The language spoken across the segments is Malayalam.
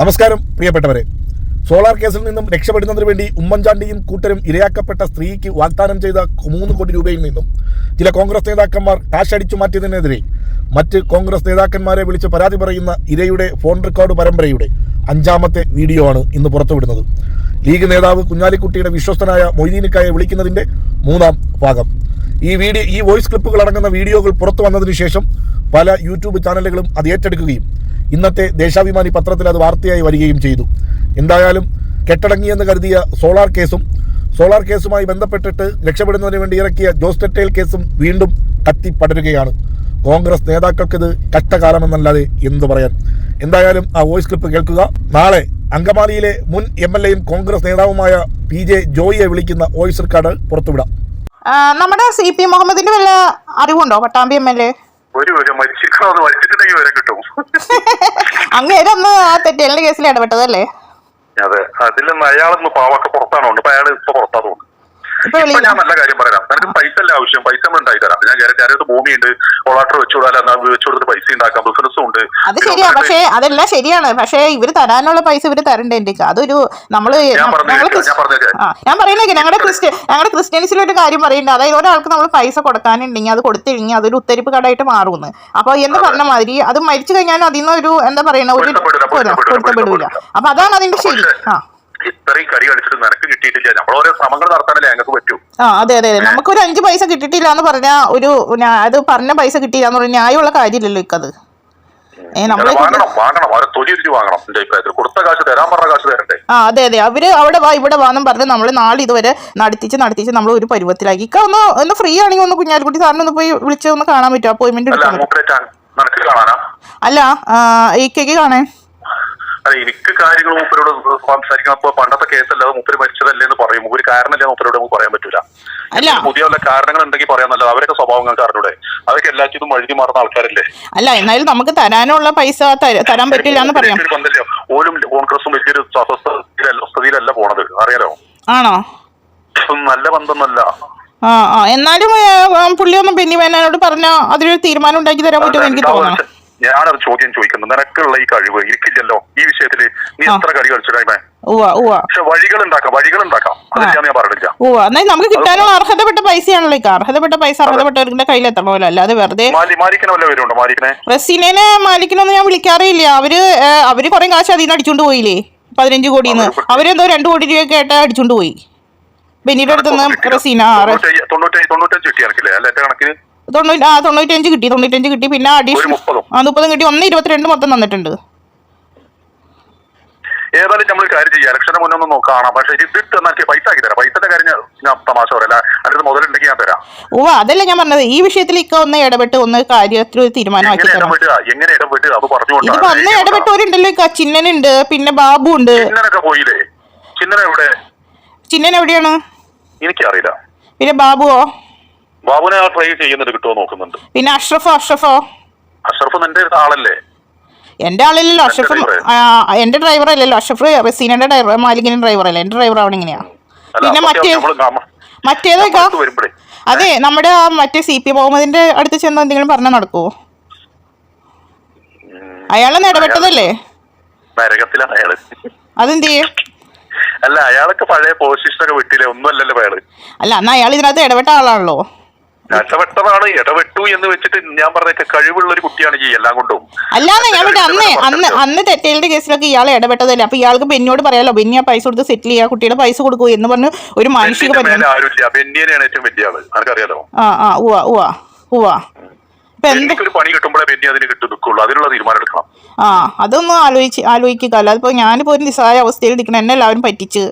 നമസ്കാരം പ്രിയപ്പെട്ടവരെ. സോളാർ കേസിൽ നിന്നും രക്ഷപ്പെടുന്നതിന് വേണ്ടി ഉമ്മൻചാണ്ടിയും കൂട്ടരും ഇരയാക്കപ്പെട്ട സ്ത്രീക്ക് വാഗ്ദാനം ചെയ്ത മൂന്ന് കോടി രൂപയിൽ നിന്നും ചില കോൺഗ്രസ് നേതാക്കന്മാർ കാശ് അടിച്ചു മാറ്റിയതിനെതിരെ മറ്റ് കോൺഗ്രസ് നേതാക്കന്മാരെ വിളിച്ച് പരാതി പറയുന്ന ഇരയുടെ ഫോൺ റെക്കോർഡ് പരമ്പരയുടെ അഞ്ചാമത്തെ വീഡിയോ ആണ് ഇന്ന് പുറത്തുവിടുന്നത്. ലീഗ് നേതാവ് കുഞ്ഞാലിക്കുട്ടിയുടെ വിശ്വസ്തനായ മൊയ്തീനിക്കായെ വിളിക്കുന്നതിന്റെ മൂന്നാം ഭാഗം. ഈ വീഡിയോ ഈ വോയിസ് ക്ലിപ്പുകൾ അടങ്ങുന്ന വീഡിയോകൾ പുറത്തു വന്നതിന് ശേഷം പല യൂട്യൂബ് ചാനലുകളും അത് ഏറ്റെടുക്കുകയും ഇന്നത്തെ ദേശാഭിമാനി പത്രത്തിൽ അത് വാർത്തയായി വരികയും ചെയ്തു. എന്തായാലും കെട്ടടങ്ങിയെന്ന് കരുതിയ സോളാർ കേസും സോളാർ കേസുമായി ബന്ധപ്പെട്ടിട്ട് രക്ഷപ്പെടുന്നതിന് വേണ്ടി ഇറക്കിയ ജോസ് ടെറ്റേൽ കേസും വീണ്ടും കത്തിപ്പടരുകയാണ്. കോൺഗ്രസ് നേതാക്കൾക്കിത് കഷ്ടകാലമെന്നല്ലാതെ എന്തു പറയാൻ. എന്തായാലും ആ വോയിസ് ക്ലിപ്പ് കേൾക്കുക. നാളെ അങ്കമാലിയിലെ മുൻ എം എൽ എയും കോൺഗ്രസ് നേതാവുമായ പി ജെ ജോയിയെ വിളിക്കുന്ന വോയിസ് റെക്കോർഡ് പുറത്തുവിടാം. നമ്മുടെ സി പി മുഹമ്മദിന്റെ വല്ല അറിവുണ്ടോ? Pattambi M L A. ഒരു ഒരു മരിച്ചിരിക്കണമെന്ന് മരിച്ചിട്ടുണ്ടെങ്കിൽ വരെ കിട്ടും. അങ്ങേരൊന്ന് ആ തെറ്റേലിന്റെ കേസിൽ ഇടപെട്ടതല്ലേ? അതെ. അതിലൊന്ന് അയാളൊന്ന് പാവൊക്കെ പുറത്താണോ? ഇപ്പൊ അയാൾ ഇപ്പൊ ഇപ്പൊ ഇപ്പൊ ഞാൻ നല്ല കാര്യം പറയാം. നിനക്ക് പൈസ അല്ല ആവശ്യം? പൈസ നമ്മൾ ഉണ്ടായി തരാം ഞാൻ ഗ്യാരണ്ടി അതിനകത്ത് ഭൂമിയുണ്ട് കൊളാട്ടർ വെച്ചു കൊടുത്താൽ എന്നാ വെച്ചു കൊടുത്തിട്ട് പൈസ ഉണ്ടാക്കാം. ബിസിനസ്സും ഉണ്ട്. അത് ശരിയാ. പക്ഷേ അതെല്ലാം ശരിയാണ്. പക്ഷേ ഇവർ തരാനുള്ള പൈസ ഇവർ തരണ്ടേ എനിക്ക് അതൊരു നമ്മൾ ഞാൻ പറയുന്നത് ഞങ്ങളുടെ ക്രിസ്ത്യ ഞങ്ങളുടെ ക്രിസ്ത്യൻസിൽ ഒരു കാര്യം പറയുന്നുണ്ട് അതായത് ഒരാൾക്ക് നമ്മൾ പൈസ കൊടുക്കാനുണ്ടെങ്കിൽ അത് കൊടുത്തില്ലെങ്കിൽ അതൊരു ഉത്തരിപ്പ് കടായിട്ട് മാറുമെന്ന് അപ്പൊ എന്ത് പറഞ്ഞ മാതിരി അത് മരിച്ചു കഴിഞ്ഞാൽ അതിൽ നിന്ന് ഒരു എന്താ പറയുന്ന ഒരു പൊരുത്തപ്പെടില്ല. അപ്പൊ അതാണ് അതിന്റെ ശരി. ആ. ഇത്രയും കറി കളിച്ചിട്ട് നിനക്ക് കിട്ടിയിട്ടില്ല. നമ്മൾ ഓരോ ശ്രമങ്ങൾ നടത്താനല്ലേ ഞങ്ങൾക്ക് പറ്റൂ. ആ അതെ അതെ അതെ. നമുക്കൊരു അഞ്ച് പൈസ കിട്ടിയിട്ടില്ല എന്ന് പറഞ്ഞ ഒരു അത് പറഞ്ഞ പൈസ കിട്ടിയില്ല എന്ന് പറഞ്ഞ ന്യായമുള്ള കാര്യമില്ലല്ലോ ഇക്കത്. വാങ്ങണം വാങ്ങണം. അവരെ തൊലി വാങ്ങണം എന്റെ അഭിപ്രായത്തിൽ. കൊടുത്ത കാശ് തരാൻ പറഞ്ഞ കാശ് തരണ്ടേ? ആ അതെ അതെ. അവർ അവിടെ വാ ഇവിടെ വാന്നും പറഞ്ഞ് നമ്മൾ നാളെ ഇതുവരെ നടത്തിച്ച് നടത്തിച്ച് നമ്മൾ ഒരു പരുവത്തിലാക്കി. ഇക്ക ഒന്ന് ഒന്ന് ഫ്രീ ആണെങ്കിൽ ഒന്ന് കുഞ്ഞാലിക്കുട്ടി സാറിന് ഒന്ന് പോയി വിളിച്ച് ഒന്ന് കാണാൻ പറ്റുമോ അപ്പോയിന്റ്മെന്റ് അല്ല എടുക്കാൻ പറ്റും. അല്ല ഇക്കയ്ക്ക് കാണാൻ. അല്ല എനിക്ക് കാര്യങ്ങൾ മൂപ്പരോട് സംസാരിക്കണം പണ്ടത്തെ കേസല്ല അത് മൂപ്പര് മരിച്ചതല്ലേ എന്ന് പറയും. മൂപ്പര് കാരണമല്ല മൂപ്പരോട് നമുക്ക് പറയാൻ പറ്റൂല. അല്ല. പുതിയ വല്ല കാരണങ്ങൾ ഉണ്ടെങ്കിൽ പറയാന്നല്ല അവരൊക്കെ സ്വഭാവം അറിഞ്ഞൂടെ? അതൊക്കെ എല്ലാറ്റിനും വഴുതി മാറുന്ന ആൾക്കാരല്ലേ? അല്ല എന്നാലും നമുക്ക് തരാനുള്ള പൈസ തര- തരാൻ പറ്റില്ല എന്ന് പറയാം. ഓലും കോൺഗ്രസും വലിയൊരു സ്ഥിതിയിലല്ല പോണത്. അറിയാലോ? ആണോ? നല്ല ബന്ധമൊന്നല്ല ആ ആ. എന്നാലും പുള്ളിയൊന്നും പുള്ളി ഒന്ന് ബെന്നി വേനോട് പറഞ്ഞ അതിലൊരു തീരുമാനം ഉണ്ടാക്കി തരാൻ പറ്റുമെന്ന് എനിക്ക് തോന്നണം ഞാനത് ചോദ്യം ചോദിക്കുന്നു. നിനക്കുള്ള ഈ കഴിവ് എനിക്കില്ലല്ലോ. ഈ വിഷയത്തിൽ നീ എത്ര കളി കളിച്ചിട്ടായ്മേ പക്ഷെ വഴികൾ ഉണ്ടാക്കാം വഴികൾ ഉണ്ടാക്കാം അതില്ല ഞാൻ പറഞ്ഞില്ല ഓ എന്നാൽ നമുക്ക് കിട്ടാനുള്ള അർഹതപ്പെട്ട പൈസയാണല്ലോ അർഹതപ്പെട്ട പൈസ അർഹതപ്പെട്ടവരുടെ കയ്യിൽ എത്തണമല്ലോ അല്ലാതെ വെറുതെ റസീനെ മാലിക്കിനൊന്നും ഞാൻ വിളിക്കാറില്ല. അവർ അവർ കുറെ കാശ് അതിൽ നിന്ന് അടിച്ചോണ്ട് പോയില്ലേ? പതിനഞ്ച് കോടിന്ന്. അവരെന്തോ രണ്ടു കോടി രൂപയൊക്കെ ആയിട്ട് അടിച്ചോണ്ട് പോയി. ബെന്നിയുടെ അടുത്തുനിന്ന് റസീന തൊണ്ണൂറ്റഞ്ച് അല്ല? കണക്കിന് തൊണ്ണൂറ്റി ആ തൊണ്ണൂറ്റഞ്ച് കിട്ടി തൊണ്ണൂറ്റഞ്ച് കിട്ടി. പിന്നെ അഡീഷണൽ ആ മുപ്പതും കിട്ടി. ഒന്ന് ഇരുപത്തിരണ്ട് മൊത്തം തന്നിട്ടുണ്ട്. ഏതായാലും നമ്മൾ കാര്യം ചെയ്യാം. ഇലക്ഷന് മുന്നേ ഒന്ന് നോക്കാം പക്ഷെ എന്നാക്കി പൈസ ആക്കി തരാം. പൈസയുടെ കാര്യം ഞാൻ- തമാശ പറയല അതിന് മുതലുണ്ടെങ്കിൽ ഞാൻ തരാം. ഓ അതല്ല ഞാൻ പറഞ്ഞത്. ഈ വിഷയത്തിൽ ഇക്ക ഒന്ന് ഇടപെട്ട് ഒന്ന് കാര്യത്തിൽ ഒരു തീരുമാനമാക്കി എങ്ങനെ ഇടപെട്ട് അത് ഇതിപ്പോ അന്ന് ഇടപെട്ടവരുണ്ടല്ലോ ഇക്ക. ചിന്നനുണ്ട് പിന്നെ ബാബു ഉണ്ട് ചിന്നനൊക്കെ പോയില്ലേ? ചിന്നന എവിടെ? ചിന്നൻ എവിടെയാണ്? എനിക്കറിയില്ല. പിന്നെ ബാബുവോ? ബാബുനെ ആ ട്രൈ ചെയ്യുന്നുണ്ട് കിട്ടുമോ നോക്കുന്നുണ്ട്. പിന്നെ അഷ്റഫോ അഷ്റഫോ? അഷ്റഫ് നിന്റെ ആളല്ലേ? എന്റെ ആളില്ലല്ലോ അഷ്റഫ് എന്റെ ഡ്രൈവർ അല്ലല്ലോ അഷ്റഫ് റസീനന്റെ ഡ്രൈവർ മാലിക്കിന്റെ ഡ്രൈവർ അല്ലേ? എന്റെ ഡ്രൈവർ ആവണം ഇങ്ങനെയാ. പിന്നെ മറ്റേ മറ്റേതൊക്കെ അതെ നമ്മുടെ ആ മറ്റേ സി പി മുഹമ്മദിന്റെ അടുത്ത് ചെന്ന് എന്തെങ്കിലും പറഞ്ഞാൽ നടക്കുവോ? അയാളൊന്നും ഇടപെട്ടതല്ലേ അതെന്ത് ചെയ്യും? അല്ല അയാളൊക്കെ പഴയ പൊസിഷനൊക്കെ വിട്ടില്ലേ? ഒന്നും അല്ലല്ലോ അയാൾ. അല്ല എന്നാ അയാൾ ഇതിനകത്ത് ഇടപെട്ട ആളാണല്ലോ. ഇടപെട്ടതാണ് ഇടപെട്ടു എന്ന് വെച്ചിട്ട് ഞാൻ പറഞ്ഞൊക്കെ കഴിവുള്ള ഒരു കുട്ടിയാണ് ഈ എല്ലാം കൊണ്ടും. അല്ലാതെ ഞാൻ വിട്ടു അന്ന് അന്ന്. അന്ന് തെറ്റേലിന്റെ കേസിലൊക്കെ ഇയാൾ ഇടപെട്ടതല്ലേ? അപ്പൊ ഇയാൾക്ക് ബെന്നിയോട് പറയാലോ ബെന്നി ആ പൈസ കൊടുത്ത് സെറ്റിൽ ചെയ്യാ കുട്ടിയുടെ പൈസ കൊടുക്കൂ എന്ന് പറഞ്ഞു ഒരു മനുഷ്യ ബെന്നിയാണ് ഏറ്റവും വലിയ ആൾ. ആർക്കറിയാലോ? ആ ആ ഉവ്വ ഉവ്വ ഉവ്വ. എനിക്കൊരു പണി കിട്ടുമ്പോഴേ ബെന്നി അതിന് കിട്ടു നിൽക്കുള്ളൂ. അതിനുള്ള തീരുമാനം എടുക്കണം. ആ അതൊന്നും ആലോചിച്ച് ആലോചിക്കുക. അതിപ്പോ ഞാനിപ്പോ ഒരു നിസ്സായ അവസ്ഥയിൽ നിൽക്കണം എന്നെ എല്ലാവരും പറ്റിച്ച്.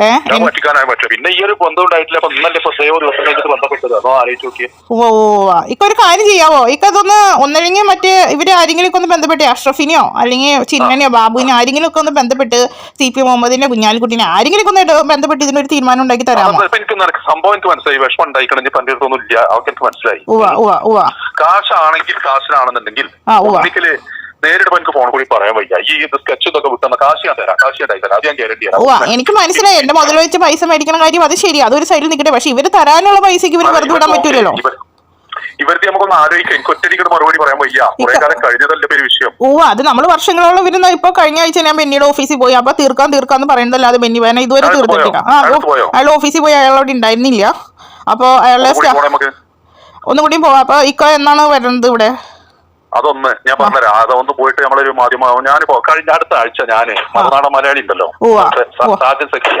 ഇക്കൊരു ഞാൻ പറ്റിക്കാനായ പക്ഷെ. പിന്നെ ഈ ഒരു ബന്ധം ഉണ്ടായിട്ടില്ല. അപ്പൊ ഇന്നല്ലേ ഇപ്പൊ സേവ ദിവസം കഴിഞ്ഞിട്ട് ബന്ധപ്പെട്ടത്. അതോ ആലോചിച്ച് നോക്കിയേ. ഓ ഓ ഇക്ക ഒരു കാര്യം ചെയ്യാവോ? ഇക്ക അതൊന്ന് ഒന്നല്ലെങ്കിൽ മറ്റേ ഇവർ ആരെങ്കിലും ഒക്കെ ഒന്ന് ബന്ധപ്പെട്ട് അഷ്റഫിനെയോ അല്ലെങ്കിൽ ചിന്നനെയോ ബാബുവിനെ ആരെങ്കിലും ഒക്കെ ഒന്ന് ബന്ധപ്പെട്ട് സി പി മുഹമ്മദിനെ കുഞ്ഞാലിക്കുട്ടിനെ ആരെങ്കിലും ഒക്കെ ഒന്ന് ബന്ധപ്പെട്ട് ഇതിനൊരു തീരുമാനം ഉണ്ടാക്കി തരാമോ? എനിക്ക് സംഭവം എനിക്ക് മനസ്സിലായി. വിഷമം ഉണ്ടായിക്കണെങ്കിൽ പണ്ട് അടുത്തൊന്നും ഇല്ല. അവർക്ക് എനിക്ക് മനസ്സിലായി. ഉവ്വ കാശാണെങ്കിൽ കാശിനാണെന്നുണ്ടെങ്കിൽ. ഒന്നിക്കൽ നേരിട്ട് എനിക്ക് ഫോൺ കൂടി പറയാൻ വയ്യ. ഈ സ്കെച്ച് ഇതൊക്കെ വിട്ടുന്ന കാശ് ഞാൻ തരാം. കാശ് ഞാൻ തരാം. അത് ഞാൻ ഗ്യാരണ്ടി തരാം. എനിക്ക് മനസ്സിലായി. എന്റെ മുതൽ വെച്ച് പൈസ മേടിക്കണ കാര്യം അത് ശരി അതൊരു സൈഡിൽ നിൽക്കട്ടെ. പക്ഷെ ഇവർ തരാനുള്ള പൈസക്ക് ഇവർ വെറുതെ വിടാൻ പറ്റൂലല്ലോ. ഇവർക്ക് നമുക്കൊന്ന് ആലോചിക്കാം. എനിക്ക് ഒറ്റയ്ക്ക് മറുപടി പറയാൻ വയ്യ. കുറെ കാലം കഴിഞ്ഞതല്ലേ പേര് വിഷയം. ഓ അത് നമ്മൾ വർഷങ്ങളോളം വരുന്ന ഇപ്പൊ കഴിഞ്ഞ ആഴ്ച ഞാൻ ബെന്നിയുടെ ഓഫീസിൽ പോയി. അപ്പൊ തീർക്കാൻ തീർക്കാന്ന് പറയുന്നതല്ലാതെ ബെന്നി വേണം ഇതുവരെ തീർത്തിട്ടില്ല? അയാൾ ഓഫീസിൽ പോയി? അയാളോട് ഉണ്ടായിരുന്നില്ല. അപ്പൊ അയാളുടെ ഒന്നും കൂടിയും പോവാം. അപ്പൊ ഇക്ക എന്നാണ് വരുന്നത് ഇവിടെ? അതൊന്ന് ഞാൻ പറഞ്ഞുതരാം. അതൊന്ന് പോയിട്ട് നമ്മളൊരു മാധ്യമ ഞാനിപ്പോ കഴിഞ്ഞ അടുത്ത ആഴ്ച ഞാൻ മറുനാടൻ മലയാളി ഉണ്ടല്ലോ. സാജൻ സഖിയ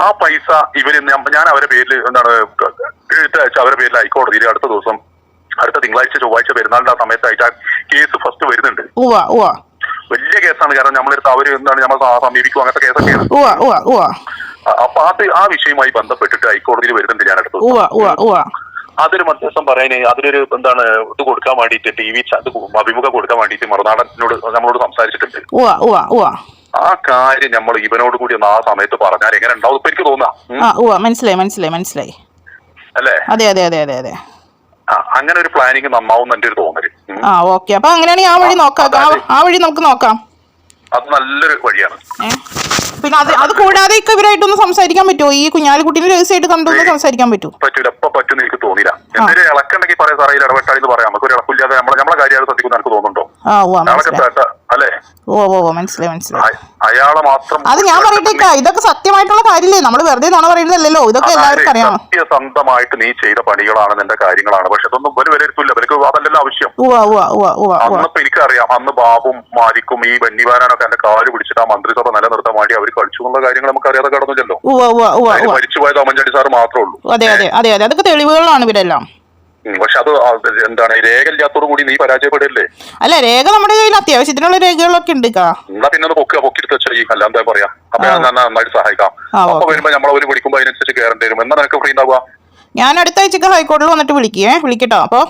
ആ പൈസ ഇവർ ഞാൻ- അവരെ പേരിൽ എന്താണ് എഴുത്ത് അയച്ച അവരെ പേരിൽ ഹൈക്കോടതിയിൽ അടുത്ത ദിവസം അടുത്ത തിങ്കളാഴ്ച ചൊവ്വാഴ്ച പെരുന്നാളിന്റെ ആ സമയത്ത് അയച്ചാൽ കേസ് ഫസ്റ്റ് വരുന്നുണ്ട്. വലിയ കേസാണ്. കാരണം നമ്മളെടുത്ത് അവർ എന്താണ് നമ്മൾ സമീപിക്കും. അങ്ങനത്തെ കേസൊക്കെയാണ്. അപ്പൊ അത് ആ വിഷയവുമായി ബന്ധപ്പെട്ടിട്ട് ഹൈക്കോടതിയിൽ വരുന്നുണ്ട് ഞാൻ അടുത്ത് അതൊരു മധ്യസ്ഥം പറയാന് അതിനൊരു എന്താണ് ഇത് കൊടുക്കാൻ വേണ്ടിയിട്ട് ടി വി അഭിമുഖം കൊടുക്കാൻ വേണ്ടിയിട്ട് മറുനാടനോട് നമ്മളോട് സംസാരിച്ചിട്ടുണ്ട്. ആ കാര്യം നമ്മൾ ഇവനോട് കൂടി ഒന്ന് ആ സമയത്ത് പറഞ്ഞാൽ എങ്ങനെ ഉണ്ടാവും ഇപ്പൊ എനിക്ക് തോന്നാം. മനസ്സിലായി മനസ്സിലായി മനസ്സിലായി. അല്ലേ? അതെ അതെ അതെ അതെ അങ്ങനെ ഒരു പ്ലാനിങ് നന്നാവും എന്റെ ഒരു തോന്നൽ. ആ ഓക്കെ. അപ്പൊ അങ്ങനെയാണെങ്കിൽ ആ വഴി നോക്കാം. ആ വഴി നമുക്ക് നോക്കാം. അത് നല്ലൊരു വഴിയാണ്? പിന്നെ അത് അത് കൂടാതെ ഒക്കെ ഇവരായിട്ടൊന്ന് സംസാരിക്കാൻ പറ്റുമോ? ഈ കുഞ്ഞാലിക്കുട്ടീനെ രഹസ്യമായിട്ട് കണ്ടൊന്ന് സംസാരിക്കാൻ പറ്റുമോ? പറ്റൂല. എപ്പോ പറ്റുമെന്ന് എനിക്ക് തോന്നില്ല എന്തെങ്കിലും ഇളക്കുണ്ടെങ്കിൽ പറയാം സാറേ ഇതിൽ ഇടപെട്ടാൽ എന്ന് പറയാം. നമുക്ക് ഒരു ഇളക്കില്ലാതെ നമ്മളെ നമ്മളെ കാര്യം ശ്രദ്ധിക്കുന്ന എനിക്ക് തോന്നുന്നുണ്ടോ? ആ ഓ നാളെ മനസ്സിലായി. അല്ലേ? ഓ ഓ മനസ്സിലായി മനസ്സിലായി. അയാളെ മാത്രം അത് ഞാൻ പറയട്ടേക്ക ഇതൊക്കെ സത്യമായിട്ടുള്ള കാര്യമില്ലേ നമ്മൾ വെറുതെ നുണ പറയുന്നതല്ലോ ഇതൊക്കെ എല്ലാവർക്കും അറിയാം. സത്യസന്ധമായിട്ട് നീ ചെയ്ത പണികളാണ് നിന്റെ കാര്യങ്ങളാണ്. പക്ഷെ അതൊന്നും ഒരു വിലയിരുത്തില്ല അവർക്ക് അതല്ലല്ലോ ആവശ്യം. അന്നിപ്പോ എനിക്കറിയാം. അന്ന് ബാബും മാലിക്കും ഈ വന്യവാനാനൊക്കെ എന്റെ കാൽ പിടിച്ചിട്ട് ആ മന്ത്രിസഭ നിലനിർത്താൻ വേണ്ടി അവർ കളിച്ചു എന്നുള്ള കാര്യങ്ങൾ നമുക്ക് അറിയാതെ കടന്നില്ലല്ലോ മരിച്ചുപോയത് അമ്മൻചാണ്ടി സാർ മാത്രമേ ഉള്ളൂ. അതെ അതെ അതെ അതെ. അതൊക്കെ തെളിവുകളാണ് ഇവരെല്ലാം. പക്ഷെ അത് എന്താണ് രേഖയില്ലാത്തോടു കൂടി നീ പരാജയപ്പെടില്ലേ? അല്ല രേഖ നമ്മുടെ കയ്യിൽ അത്യാവശ്യത്തിനുള്ള രേഖകളൊക്കെ ഉണ്ട് എന്നാ പിന്നെ പൊക്കുക പൊക്കിയെടുത്ത് വെച്ചാൽ ഈ അല്ല എന്താ പറയാ? അപ്പൊ ഞാൻ നന്നാ- നന്നായിട്ട് സഹായിക്കാം. അപ്പൊ. വരുമ്പോ നമ്മളെ ഒരു വിളിക്കുമ്പോ അതിനനുസരിച്ച് കയറേണ്ടി വരും. എന്നാ നിനക്ക് ഫ്രീ ഉണ്ടാവുക? ഞാൻ അടുത്ത ആഴ്ചക്ക് ഹൈക്കോടതിയിൽ വന്നിട്ട് വിളിക്കേ വിളിക്കട്ടോ അപ്പോൾ